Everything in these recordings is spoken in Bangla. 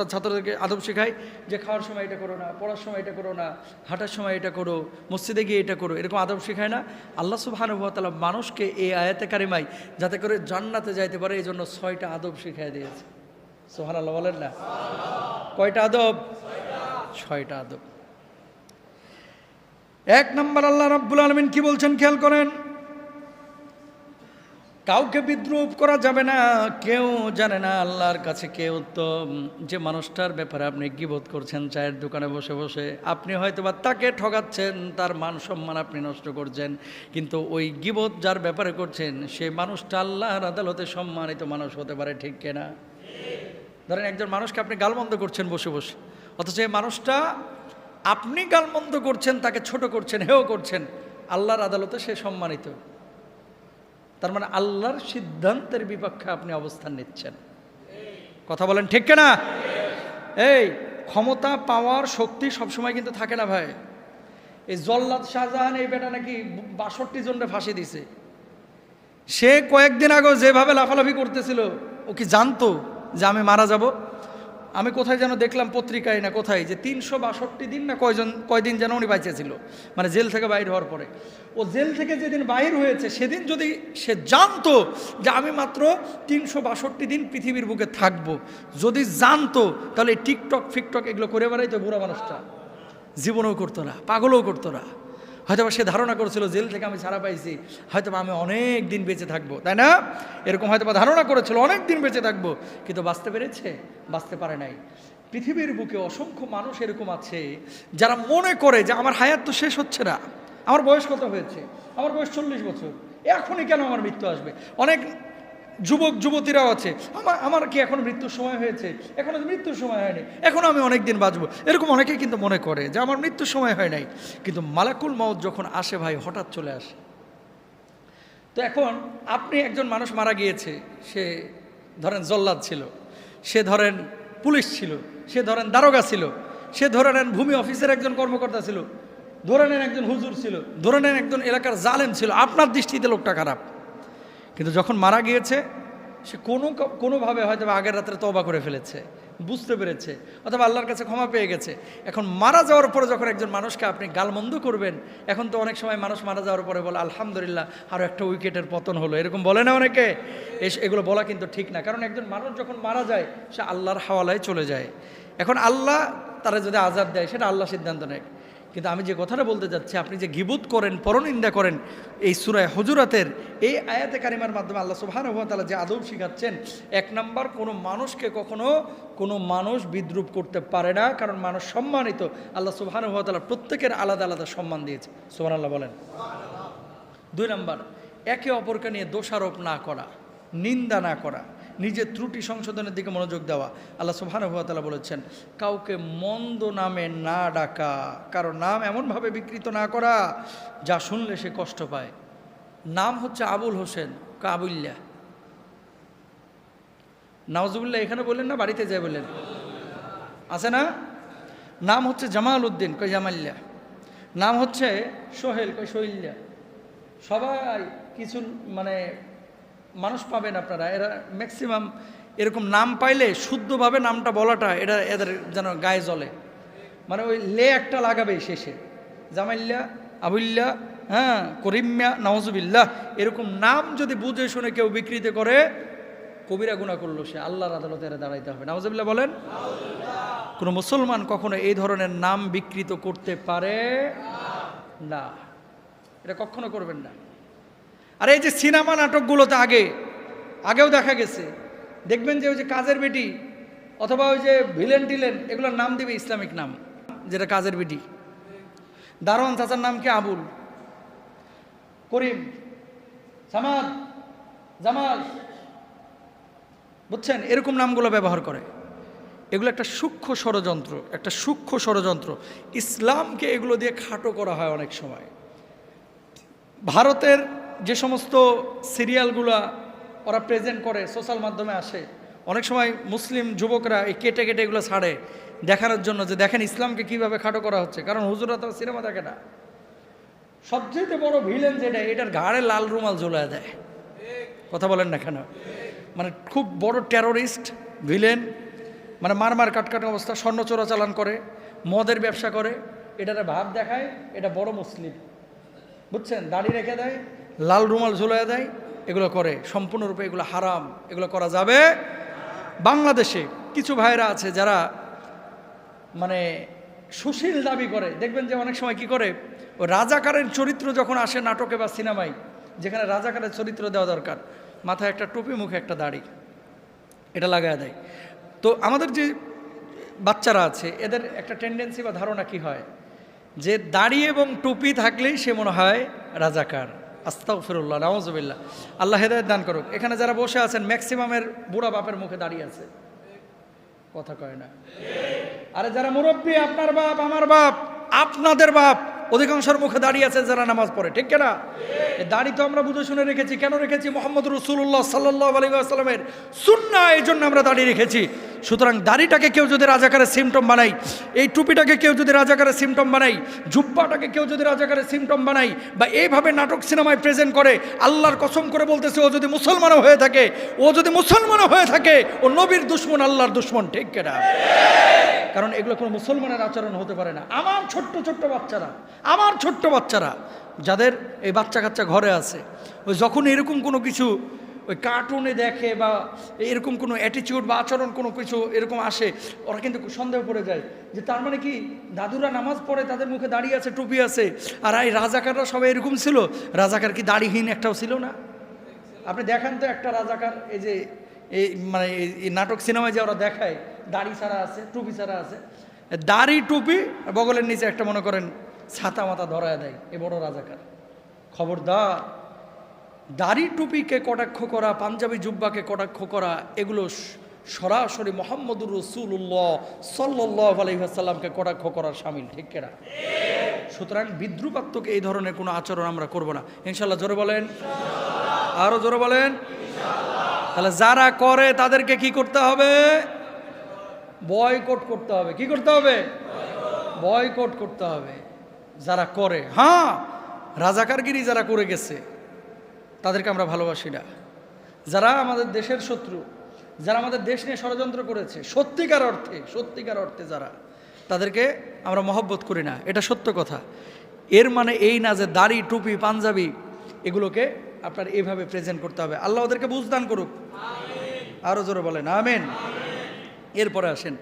ওস্তাদ ছাত্রদেরকে আদব শেখায় যে খাওয়ার সময় এটা করো না, পড়ার সময় এটা করো না, হাঁটার সময় এটা করো, মসজিদে গিয়ে এটা করো, এরকম আদব শেখায় না। আল্লাহ সুবাহানুভাতালা মানুষকে এই আয়াতে কারিমাই যাতে করে জান্নাতে যাইতে পারে এই জন্য ছয়টা আদব শিখাই দিয়েছে। সোহান আল্লাহ বলেন না? কয়টা আদব? ছয়টা আদব। এক নম্বর, আল্লাহ রাব্বুল আলমিন কি বলছেন? খেয়াল করেন। কাউকে বিদ্রুপ করা যাবে না, কেউ জানে না আল্লাহর কাছে কেউ তো যে মানুষটার ব্যাপারে আপনি গিবোধ করছেন, চায়ের দোকানে বসে বসে, আপনি হয়তো বা তাকে ঠগাচ্ছেন, তার মান সম্মান আপনি নষ্ট করছেন, কিন্তু ওই গিবোধ যার ব্যাপারে করছেন, সে মানুষটা আল্লাহর আদালতে সম্মানিত মানুষ হতে পারে, ঠিক কেনা ধরেন একজন মানুষকে আপনি গালমন্দ করছেন বসে বসে, অথচ এই মানুষটা আপনি গালমন্দ করছেন, তাকে ছোট করছেন, হেও করছেন, আল্লাহর আদালতে সে সম্মানিত। তার মানে আল্লাহর সিদ্ধান্তের বিপক্ষে আপনি অবস্থান নিচ্ছেন। কথা বলেন ঠিক না এই ক্ষমতা পাওয়ার শক্তি সবসময় কিন্তু থাকে না ভাই। এই জল্লাদ শাহজাহান এই বেটা নাকি বাষট্টি জনরে ফাঁসি দিছে। সে কয়েকদিন আগে যেভাবে লাফালাফি করতেছিল, ও কি জানতো যে আমি মারা যাব? আমি কোথায় যেন দেখলাম পত্রিকায় না কোথায় যে তিনশো বাষট্টি দিন না কয়জন, কয়দিন যেন উনি বাইচেছিল মানে জেল থেকে বাইর হওয়ার পরে। ও জেল থেকে যেদিন বাইর হয়েছে, সেদিন যদি সে জানতো যে আমি মাত্র তিনশো বাষট্টি দিন পৃথিবীর বুকে থাকব, যদি জানতো, তাহলে টিকটক, ফিকটক এগুলো করে বেড়াইতো বুড়া মানুষটা। জীবনেও করতো না, পাগলও করতো না। হয়তো সে ধারণা করেছিল, জেল থেকে আমি ছাড়া পাইছি। হয়তো আমি অনেক দিন বেঁচে থাকব। তাই না? এরকম হয়তো বা ধারণা করেছিল, অনেক দিন বেঁচে থাকব। কিন্তু বাঁচতে পেরেছে? বাঁচতে পারে নাই। পৃথিবীর বুকে অসংখ্য মানুষ এরকম আছে, যারা মনে করে যে, আমার হায়াত তো শেষ হচ্ছে না। আমার বয়স কত হয়েছে? আমার বয়স চল্লিশ বছর। এখনই কেন আমার মৃত্যু আসবে? অনেক যুবক যুবতীরাও আছে। আমার আমার কি এখন মৃত্যুর সময় হয়েছে? এখনও তো মৃত্যুর সময় হয়নি। এখনও আমি অনেক দিন বাঁচবো। এরকম অনেকেই কিন্তু মনে করে যে আমার মৃত্যুর সময় হয় নাই। কিন্তু মালাকুল মৌত যখন আসে ভাই, হঠাৎ চলে আসে। তো এখন আপনি একজন মানুষ মারা গিয়েছে, সে ধরেন জল্লাদ ছিল, সে ধরেন পুলিশ ছিল, সে ধরেন দারোগা ছিল, সে ধরে নেন ভূমি অফিসের একজন কর্মকর্তা ছিল, ধরে নেন একজন হুজুর ছিল, ধরে নেন একজন এলাকার জালেম ছিল। আপনার দৃষ্টিতে লোকটা খারাপ। কিন্তু যখন মারা গিয়েছে, সে কোনো কোনোভাবে হয়তো আগের রাত্রে তবা করে ফেলেছে, বুঝতে পেরেছে, অথবা আল্লাহর কাছে ক্ষমা পেয়ে গেছে। এখন মারা যাওয়ার পরে যখন একজন মানুষকে আপনি গালমন্দ করবেন, এখন তো অনেক সময় মানুষ মারা যাওয়ার পরে বলে, আলহামদুলিল্লাহ আরও একটা উইকেটের পতন হলো। এরকম বলে না অনেকে? এগুলো বলা কিন্তু ঠিক না। কারণ একজন মানুষ যখন মারা যায়, সে আল্লাহর হাওয়ালায় চলে যায়। এখন আল্লাহ তারা যদি আজাদ দেয়, সেটা আল্লাহ সিদ্ধান্ত নেয়। কিন্তু আমি যে কথাটা বলতে যাচ্ছি, আপনি যে গিবুত করেন, পরনিন্দা করেন, এই সুরায় হজুরাতের এই আয়াতে কারিমার মাধ্যমে আল্লাহ সুবাহানুভাতালা যে আদব শিখাচ্ছেন, এক নাম্বার কোনো মানুষকে কখনো কোনো মানুষ বিদ্রুপ করতে পারে না, কারণ মানুষ সম্মানিত। আল্লাহ সুবাহানুভাতালা প্রত্যেকের আলাদা আলাদা সম্মান দিয়েছে। সুবান আল্লাহ বলেন। দুই নাম্বার, একে অপরকে নিয়ে দোষারোপ না করা, নিন্দা না করা। নিজের ত্রুটি সংশোধনের দিকে মনোযোগ দেওয়া। আল্লাহ সুবহানাহু বলেছেন, কাউকে মন্দ নামে না ডাকা, কারও নাম এমনভাবে বিকৃত না করা যা শুনলে সে কষ্ট পায়। নাম হচ্ছে আবুল হোসেন কাবুল্লা নওয়াজুবুল্লাহ এখানে বললেন না, বাড়িতে যায় বললেন। আছে না? নাম হচ্ছে জামাল উদ্দিন কই জামাল্লা নাম হচ্ছে সোহেল কই সোহিল্লা সবাই কিছু মানে মানুষ পাবেন আপনারা। এরা ম্যাক্সিমাম এরকম নাম পাইলে, শুদ্ধভাবে নামটা বলাটা এটা এদের যেন গায়ে জ্বলে। মানে ওই লে একটা লাগাবে শেষে। জামাইল্লা আবুল্লা হ্যাঁ করিম্যা নওয়াজুবিল্লাহ এরকম নাম যদি বুঝে শুনে কেউ বিকৃত করে, কবিরা গুণা করল সে। আল্লাহর আদালতে এরা দাঁড়াইতে হবে। নওয়াজুবিল্লাহ বলেন, কোনো মুসলমান কখনো এই ধরনের নাম বিকৃত করতে পারে? না। এটা কখনো করবেন না। আর এই যে সিনেমা নাটকগুলোতে আগে, আগেও দেখা গেছে। দেখবেন যে ওই যে কাজের বেটি অথবা ওই যে ভিলেন টিলেন, এগুলোর নাম দিবে ইসলামিক নাম, যেটা কাজের বেটি। দারোয়ান চাচার নাম কি? আবুল। করিম। সামাদ। জামাল। বুঝছেন? এরকম নামগুলো ব্যবহার করে। এগুলো একটা সূক্ষ্ম ষড়যন্ত্র, একটা সূক্ষ্ম ষড়যন্ত্র। ইসলামকে এগুলো দিয়ে খাটো করা হয় অনেক সময়। ভারতের যে সমস্ত সিরিয়ালগুলো ওরা প্রেজেন্ট করে সোশ্যাল মাধ্যমে আসে, অনেক সময় মুসলিম যুবকরা এই কেটে কেটে এগুলো ছাড়ে দেখানোর জন্য যে দেখেন ইসলামকে কীভাবে খাটো করা হচ্ছে। কারণ হুজুরা তো সিনেমা দেখে না। সবচেয়ে বড় ভিলেন যেটা, এটার ঘাড়ে লাল রুমাল ঝোলা দেয়। কথা বলেন না কেন? মানে খুব বড় টেরোরিস্ট ভিলেন মানে মারমার মার কাটকাট অবস্থা, স্বর্ণ চোরাচালান করে, মদের ব্যবসা করে এটাতে ভাব দেখায়, এটা বড় মুসলিম। বুঝছেন? দাড়ি রেখে দেয় লাল রুমাল ঝুলিয়ে দেয়, এগুলো করে। সম্পূর্ণরূপে এগুলো হারাম, এগুলো করা যাবে বাংলাদেশে কিছু ভাইরা আছে যারা মানে সুশীল দাবি করে। দেখবেন যে অনেক সময় কি করে? ও রাজাকারের চরিত্র যখন আসে নাটকে বা সিনেমায়, যেখানে রাজাকারের চরিত্র দেওয়া দরকার, মাথায় একটা টুপি, মুখে একটা দাড়ি, এটা লাগায় দেয়। তো আমাদের যে বাচ্চারা আছে, এদের একটা টেন্ডেন্সি বা ধারণা কি হয়? যে দাড়ি এবং টুপি থাকলেই সে মনে হয় রাজাকার। আস্তাগফিরুল্লাহ, নাউজুবিল্লাহ। আল্লাহ হেদায়ত দান করুক। এখানে যারা বসে আছেন ম্যাক্সিমামের বুড়া বাপের মুখে দাঁড়িয়ে আছে। কথা কয় না? আরে যারা মুরব্বী, আপনার বাপ, আমার বাপ, আপনাদের বাপ, অধিকাংশের মুখে দাঁড়িয়ে আছে যারা নামাজ পড়ে, ঠিক কেনা? দাড়ি তো আমরা বুঝে শুনে রেখেছি। কেন রেখেছি? মোহাম্মদ রসুল্লাহ সাল্লাহ আলী আসসালামের সুন্না এই জন্য আমরা দাঁড়িয়ে রেখেছি। সুতরাং দাড়িটাকে কেউ যদি রাজাকারের সিমটম বানাই এই টুপিটাকে কেউ যদি রাজাকারের সিমটম বানাই জুব্বাটাকে কেউ যদি রাজাকারের সিমটম বানাই বা এইভাবে নাটক সিনেমায় প্রেজেন্ট করে, আল্লাহর কসম করে বলতেছে, ও যদি মুসলমানও হয়ে থাকে, ও যদি মুসলমানও হয়ে থাকে, ও নবীর দুশ্মন আল্লাহর দুশ্মন, ঠিক কেনা? কারণ এগুলো কোনো মুসলমানের আচরণ হতে পারে না। আমার ছোট্ট ছোট্ট বাচ্চারা, আমার ছোট্ট বাচ্চারা, যাদের এই বাচ্চা কাচ্চা ঘরে আছে, ওই যখন এরকম কোনো কিছু ওই কার্টুনে দেখে বা এরকম কোনো অ্যাটিচিউড বা আচরণ কোনো কিছু এরকম আসে, ওরা কিন্তু সন্দেহ পড়ে যায়। যে তার মানে কি? দাদুরা নামাজ পড়ে, তাদের মুখে দাঁড়িয়ে আছে, টুপি আছে, আর এই রাজাকাররা সবাই এরকম ছিল? রাজাকার কি দাড়িহীন একটাও ছিল না? আপনি দেখান তো একটা রাজাকার, এই যে, এই মানে এই- নাটক সিনেমায় যে ওরা দেখায়, দাড়ি ছাড়া আছে, টুপি ছাড়া আছে, দাড়ি, টুপি, বগলের নিচে একটা মনে করেন ছাতা মাথা ধরায় দেয়, এ বড় রাজাকার। খবরদার দাড়ি টুপিকে কটাক্ষ করা, পাঞ্জাবি জুব্বাকে কটাক্ষ করা, এগুলো সরাসরি মোহাম্মদুর রসুল্লাহ সাল্লাহ আলহিহাসাল্লামকে কটাক্ষ করার সামিল, ঠিক কেনা? সুতরাং বিদ্রুপাত্মক এই ধরনের কোনো আচরণ আমরা করব না। ইনশাল্লাহ জোরে বলেন। আরও জোরে বলেন। তাহলে যারা করে তাদেরকে কি করতে হবে? বয়কট করতে হবে। কি করতে হবে? বয়কট করতে হবে। যারা করে হ্যাঁ রাজাকারগিরি যারা করে গেছে তাদেরকে আমরা ভালোবাসি না। যারা আমাদের দেশের শত্রু যারা আমাদের দেশ নিয়ে ষড়যন্ত্র করেছে সত্যিকার অর্থে সত্যিকার অর্থে যারা তাদেরকে আমরা মহব্বত করি না। এটা সত্য কথা। এর মানে এই না যে দাড়ি টুপি পাঞ্জাবি এগুলোকে আপনার এইভাবে প্রেজেন্ট করতে হবে। আল্লাহ ওদেরকে বুঝদান করুক। আরও জোরে বলেন আমেন। এরপরে আসেন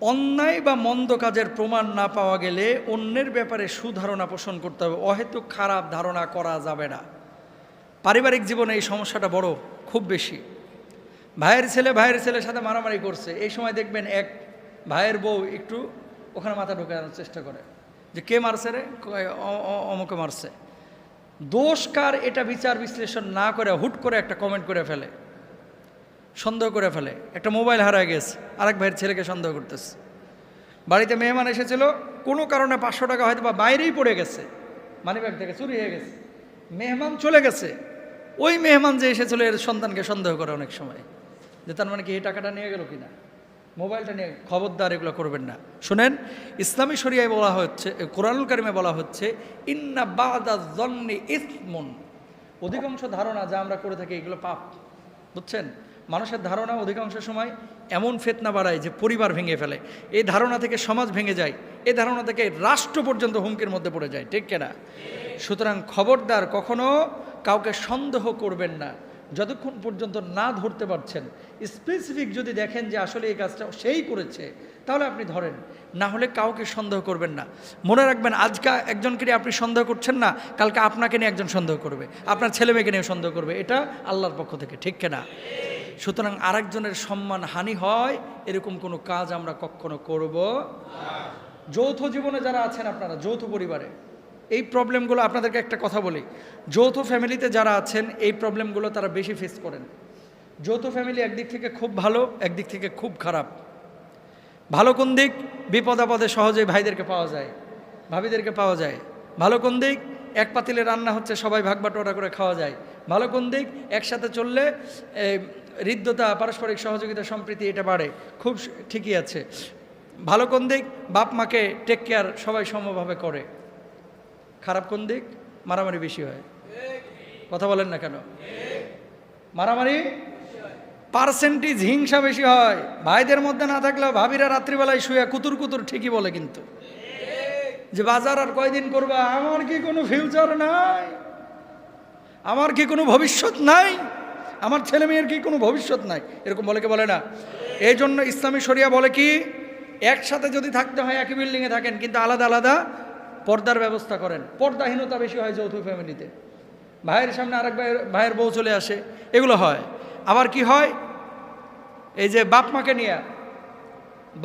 অন্যায় বা মন্দ কাজের প্রমাণ না পাওয়া গেলে অন্যের ব্যাপারে সুধারণা পোষণ করতে হবে। অহেতুক খারাপ ধারণা করা যাবে না। পারিবারিক জীবনে এই সমস্যাটা বড়, খুব বেশি। ভাইয়ের ছেলে ভাইয়ের ছেলের সাথে মারামারি করছে। এই সময় দেখবেন এক ভাইয়ের বউ একটু ওখানে মাথা ঢোকানোর চেষ্টা করে যে কে মারছে রে? "অ- অ- অমুকে মারছে। দোষ কার এটা বিচার বিশ্লেষণ না করে হুট করে একটা কমেন্ট করে ফেলে। সন্দেহ করে ফেলে। একটা মোবাইল হারায় গেছে। আরেক ভাইয়ের ছেলেকে সন্দেহ করতেছে। বাড়িতে মেহমান এসেছিল। কোনো কারণে পাঁচশো টাকা হয়তো বা বাইরেই পড়ে গেছে। মানিব্যাগ থেকে চুরি হয়ে গেছে। মেহমান চলে গেছে। ওই মেহমান যে এসেছিল, এর সন্তানকে সন্দেহ করে অনেক সময়। যে তার মানে কি, এই টাকাটা নিয়ে গেল কিনা? মোবাইলটা নিয়ে খবরদার এগুলো করবেন না। শোনেন, ইসলামী শরিয়ায় বলা হচ্ছে, কোরআনুল কারিমে বলা হচ্ছে, ইন্না বাদা জন্নি ইসমুন। অধিকাংশ ধারণা যা আমরা করে থাকি, এগুলো পাপ। বুঝছেন? মানুষের ধারণা অধিকাংশ সময় এমন ফেতনা বাড়ায় যে পরিবার ভেঙে ফেলে। এই ধারণা থেকে সমাজ ভেঙে যায়। এই ধারণা থেকে রাষ্ট্র পর্যন্ত হুমকির মধ্যে পড়ে যায়। ঠিক কিনা? সুতরাং খবরদার কখনো কাউকে সন্দেহ করবেন না, যতক্ষণ পর্যন্ত না ধরতে পারছেন। স্পেসিফিক যদি দেখেন যে আসলে এই কাজটা সেই করেছে, তাহলে আপনি ধরেন। না হলে কাউকে সন্দেহ করবেন না। মনে রাখবেন, আজকে একজনকে নিয়ে আপনি সন্দেহ করছেন না, কালকে আপনাকে নিয়ে একজন সন্দেহ করবে। আপনার ছেলে মেয়েকে নিয়ে সন্দেহ করবে। এটা আল্লাহর পক্ষ থেকে, ঠিক কিনা সুতরাং আরেকজনের সম্মান হানি হয়, এরকম কোনো কাজ আমরা কখনো করব যৌথ জীবনে যারা আছেন আপনারা, যৌথ পরিবারে এই প্রবলেমগুলো আপনাদেরকে একটা কথা বলি। যৌথ ফ্যামিলিতে যারা আছেন, এই প্রবলেমগুলো তারা বেশি ফেস করেন। যৌথ ফ্যামিলি একদিক থেকে খুব ভালো, একদিক থেকে খুব খারাপ। ভালো কোন দিক? বিপদ আপদে সহজেই ভাইদেরকে পাওয়া যায়, ভাবিদেরকে পাওয়া যায়। ভালো কোন দিক? এক পাতিলে রান্না হচ্ছে, সবাই ভাগ বাটোয়ারা করে খাওয়া যায়। ভালো কোন দিক? একসাথে চললে হৃদ্যতা, পারস্পরিক সহযোগিতা, সম্প্রীতি এটা বাড়ে। খুব ঠিকই আছে। ভালো কোন দিক? বাপ মাকে টেক কেয়ার সবাই সমভাবে করে। খারাপ কোন দিক? মারামারি বেশি হয়। কথা বলেন না কেন? মারামারি পার্সেন্টেজ হিংসা বেশি হয়। ভাইদের মধ্যে না থাকলেও ভাবিরা রাত্রিবেলায় শুয়ে কুতুর কুতুর ঠিকই বলে কিন্তু। যে বাজার আর কয়দিন করবা? আমার কি কোনো ফিউচার নাই? আমার কি কোনো ভবিষ্যৎ নাই? আমার ছেলে মেয়ের কি কোনো ভবিষ্যৎ নাই? এরকম বলে কি বলে না? এই জন্য ইসলামী শরিয়া বলে কি, একসাথে যদি থাকতে হয় একই বিল্ডিংয়ে থাকেন, কিন্তু আলাদা আলাদা পর্দার ব্যবস্থা করেন। পর্দাহীনতা বেশি হয় যৌথ ফ্যামিলিতে ভাইয়ের সামনে আরেক ভাইয়ের ভাইয়ের বউ চলে আসে, এগুলো হয়। আবার কি হয়? এই যে বাপ মাকে নিয়ে,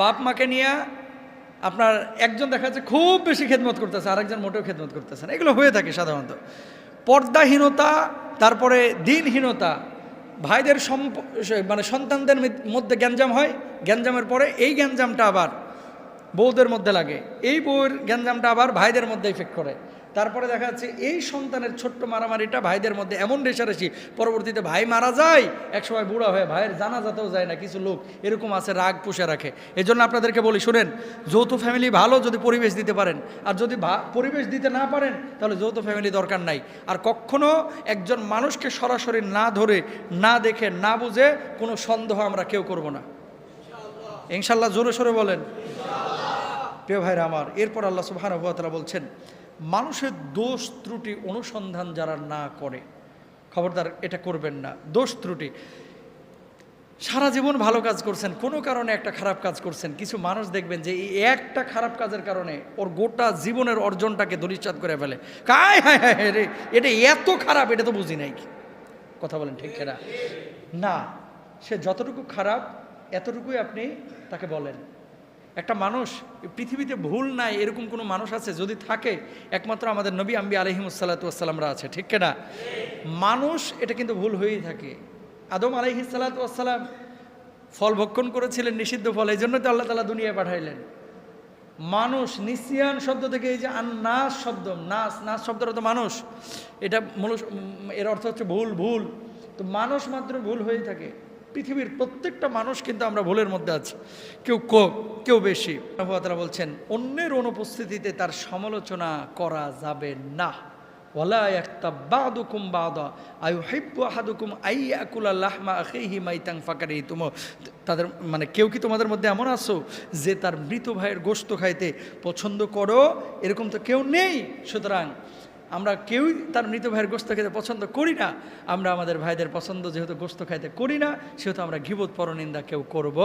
বাপ মাকে নিয়ে আপনার একজন দেখা যাচ্ছে খুব বেশি খেদমত করতেছে, আরেকজন মোটেও খেদমত করতেছে না। এগুলো হয়ে থাকে সাধারণত। পর্দাহীনতা, তারপরে দিনহীনতা, ভাইদের সম্প মানে সন্তানদের মধ্যে গ্যাঞ্জাম হয়। গ্যাঞ্জামের পরে এই গ্যাঞ্জামটা আবার বউদের মধ্যে লাগে। এই বউয়ের গ্যাঞ্জামটা আবার ভাইদের মধ্যে ইফেক্ট করে। তারপরে দেখা যাচ্ছে এই সন্তানের ছোট্ট মারামারিটা ভাইদের মধ্যে এমন রেশারেশি, পরবর্তীতে ভাই মারা যায়, একসময় বুড়া হয়ে ভাইয়ের জানা যাতেও যায় না, কিছু লোক এরকম আছে রাগ পুষে রাখে। এই জন্য আপনাদেরকে বলি, শুনেন, যৌথ ফ্যামিলি ভালো যদি পরিবেশ দিতে পারেন, আর যদি পরিবেশ দিতে না পারেন, তাহলে যৌথ ফ্যামিলি দরকার নাই। আর কখনো একজন মানুষকে সরাসরি না ধরে, না দেখে, না বুঝে কোনো সন্দেহ আমরা কেউ করব না। ইনশাল্লাহ জোরে সোরে বলেন। প্রিয় ভাইরা আমার, এরপর আল্লাহ সুবহানাহু ওয়া তাআলা বলছেন, মানুষের দোষ ত্রুটি অনুসন্ধান যারা না করে, খবরদার, এটা করবেন না। দোষ ত্রুটি, সারা জীবন ভালো কাজ করছেন, কোনো কারণে একটা খারাপ কাজ করছেন, কিছু মানুষ দেখবেন যে এই একটা খারাপ কাজের কারণে ওর গোটা জীবনের অর্জনটাকে দলিচাত করে ফেলে। কায় হায় হায় রে, এটা এত খারাপ, এটা তো বুঝি নাই। কথা বলেন ঠিক না, সে যতটুকু খারাপ, এতটুকুই আপনি তাকে বলেন। একটা মানুষ, পৃথিবীতে ভুল নাই, এরকম কোনো মানুষ আছে, যদি থাকে, একমাত্র আমাদের নবী আম্বি আলহিমসাল্লাতুয়াসাল্লামরা আছে, ঠিক না মানুষ, এটা কিন্তু ভুল হয়েই থাকে। আদম আলহিসাল্লাতুয়াসাল্লাম ফল ভক্ষণ করেছিলেন, নিষিদ্ধ ফল, এই জন্য তো আল্লাহ তালা দুনিয়ায় পাঠাইলেন। মানুষ, নিসিয়ান শব্দ থেকে এই যে নাস শব্দ, নাস নাস শব্দটা তো মানুষ, এটা মূল এর অর্থ হচ্ছে ভুল ভুল। তো মানুষ মাত্র ভুল হয়েই থাকে। পৃথিবীর প্রত্যেকটা মানুষ কিন্তু আমরা ভুলের মধ্যে আছি। কেউ কেউ বেশি। তারা বলছেন, অন্যের অনুপস্থিতিতে তার সমালোচনা করা যাবে না। ওয়ালা একটা বাদুকুম বাদা আয়ু হিব্বু আহাদুকুম আইয়াকুলা লাহমা আখিহি মাইতাং ফাকারি তুম তাদের মানে কেউ কি তোমাদের মধ্যে এমন আছো যে তার মৃত ভাইয়ের গোস্ত খাইতে পছন্দ করো? এরকম তো কেউ নেই। সুতরাং আমরা কেউই তার মৃত ভাইয়ের গোস্ত খেতে পছন্দ করি না। আমরা আমাদের ভাইদের পছন্দ যেহেতু গোস্ত খাইতে করি না, সেহেতু আমরা ঘিবত পরনিন্দা কেউ করব